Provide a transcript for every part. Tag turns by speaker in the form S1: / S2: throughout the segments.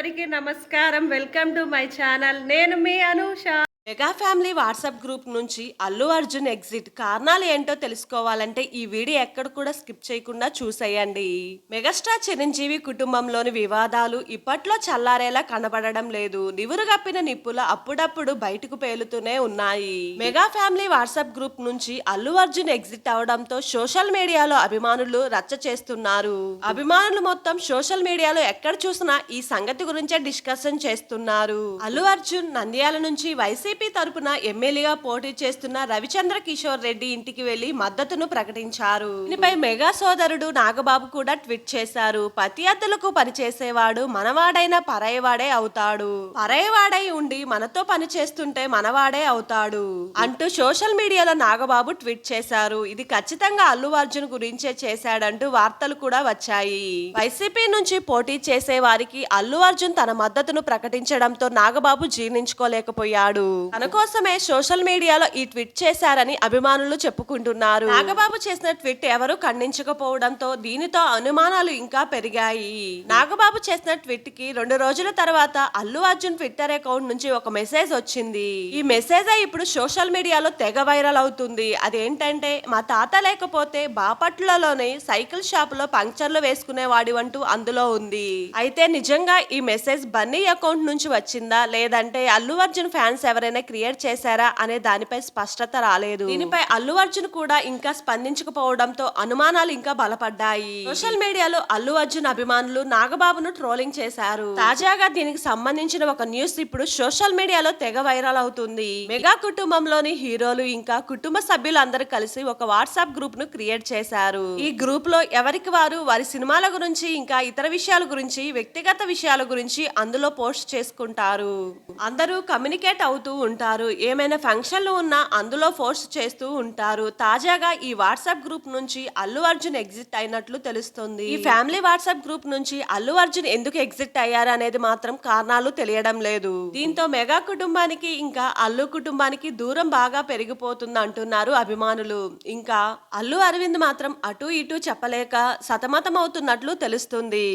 S1: అందరికీ నమస్కారం. Welcome to my channel. నేను మీ Anusha.
S2: Mega family WhatsApp group నుంచి అల్లు అర్జున్ ఎగ్జిట్ కారణాలు ఏంటో తెలుసుకోవాలంటే ఈ వీడియో ఎక్కడ కూడా స్కిప్ చేయకుండా చూసేయండి. మెగాస్టార్ చిరంజీవి కుటుంబంలోని వివాదాలు ఇప్పట్లో చల్లారేలా కనబడడం లేదు. నివురుగప్పిన నిప్పులు అప్పుడప్పుడు బయటకు పేలుతూనే ఉన్నాయి. మెగా ఫ్యామిలీ వాట్సాప్ గ్రూప్ నుంచి అల్లు అర్జున్ ఎగ్జిట్ అవడంతో సోషల్ మీడియాలో అభిమానులు రచ్చ చేస్తున్నారు. అభిమానులు మొత్తం సోషల్ మీడియాలో ఎక్కడ చూసినా ఈ సంగతి గురించే డిస్కషన్ చేస్తున్నారు. అల్లు అర్జున్ నంద్యాల నుంచి వైసీపీ తరపున ఎమ్మెల్యేగా పోటీ చేస్తున్న రవిచంద్ర కిషోర్ రెడ్డి ఇంటికి వెళ్ళి మద్దతును ప్రకటించారు. దీనిపై మెగా సోదరుడు నాగబాబు కూడా ట్వీట్ చేశారు. పతియత్తులకు పనిచేసేవాడు మనవాడైన పరాయవాడే అవుతాడు. పరాయవాడై ఉండి మనతో పని చేస్తుంటే మనవాడే అవుతాడు అంటూ సోషల్ మీడియాలో నాగబాబు ట్వీట్ చేశారు. ఇది ఖచ్చితంగా అల్లు అర్జున్ గురించే చేశాడంటూ వార్తలు కూడా వచ్చాయి. వైసీపీ నుంచి పోటీ చేసే వారికి అల్లు అర్జున్ తన మద్దతును ప్రకటించడంతో నాగబాబు జీర్ణించుకోలేకపోయాడు. తన కోసమే సోషల్ మీడియాలో ఈ ట్వీట్ చేశారని అభిమానులు చెప్పుకుంటున్నారు. నాగబాబు చేసిన ట్వీట్ ఎవరు ఖండించకపోవడంతో దీనితో అనుమానాలు ఇంకా పెరిగాయి. నాగబాబు చేసిన ట్వీట్కి రెండు రోజుల తర్వాత అల్లు అర్జున్ ట్విట్టర్ అకౌంట్ నుంచి ఒక మెసేజ్ వచ్చింది. ఈ మెసేజ్ ఇప్పుడు సోషల్ మీడియాలో తెగ వైరల్ అవుతుంది. అదేంటంటే మా తాత లేకపోతే బాపట్లలోని సైకిల్ షాప్లో పంక్చర్లు వేసుకునేవాడి అంటూ అందులో ఉంది. అయితే నిజంగా ఈ మెసేజ్ బన్నీ అకౌంట్ నుంచి వచ్చిందా? లేదంటే అల్లు అర్జున్ ఫ్యాన్స్ ఎవరైనా క్రియేట్ చేశారా అనే దానిపై స్పష్టత రాలేదు. దీనిపై అల్లు అర్జున్ కూడా ఇంకా స్పందించకపోవడంతో అనుమానాలు ఇంకా బలపడ్డాయి. సోషల్ మీడియాలో అల్లు అర్జున్ అభిమానులు నాగబాబును ట్రోలింగ్ చేశారు. తాజాగా దీనికి సంబంధించిన ఒక న్యూస్ ఇప్పుడు సోషల్ మీడియాలో తెగ వైరల్ అవుతుంది. మెగా కుటుంబంలోని హీరోలు ఇంకా కుటుంబ సభ్యులు అందరూ కలిసి ఒక వాట్సాప్ గ్రూప్ను క్రియేట్ చేశారు. ఈ గ్రూప్లో ఎవరికి వారు వారి సినిమాల గురించి ఇంకా ఇతర విషయాల గురించి వ్యక్తిగత విషయాల గురించి అందులో పోస్ట్ చేసుకుంటారు. అందరూ కమ్యూనికేట్ అవుతూ ఉంటారు. ఏమైనా ఫంక్షన్లు ఉన్నా అందులో పోస్ట్ చేస్తూ ఉంటారు. తాజాగా ఈ వాట్సాప్ గ్రూప్ నుంచి అల్లు అర్జున్ ఎగ్జిట్ అయినట్లు తెలుస్తుంది. ఈ ఫ్యామిలీ వాట్సాప్ గ్రూప్ నుంచి అల్లు అర్జున్ ఎందుకు ఎగ్జిట్ అయ్యారు అనేది మాత్రం కారణాలు తెలియడం లేదు. దీంతో మెగా కుటుంబానికి ఇంకా అల్లు కుటుంబానికి దూరం బాగా పెరిగిపోతుంది అంటున్నారు అభిమానులు. ఇంకా అల్లు అరవింద్ మాత్రం అటు ఇటు చెప్పలేక సతమతం అవుతున్నట్లు తెలుస్తుంది.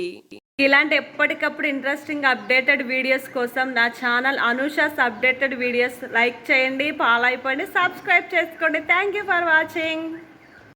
S1: ఇలాంటి ఎప్పటికప్పుడు ఇంట్రెస్టింగ్ అప్డేటెడ్ వీడియోస్ కోసం నా channel Anusha's updated videos like చేయండి ఫాలో అయిపోండి సబ్స్క్రైబ్ చేసుకోండి. Thank you for watching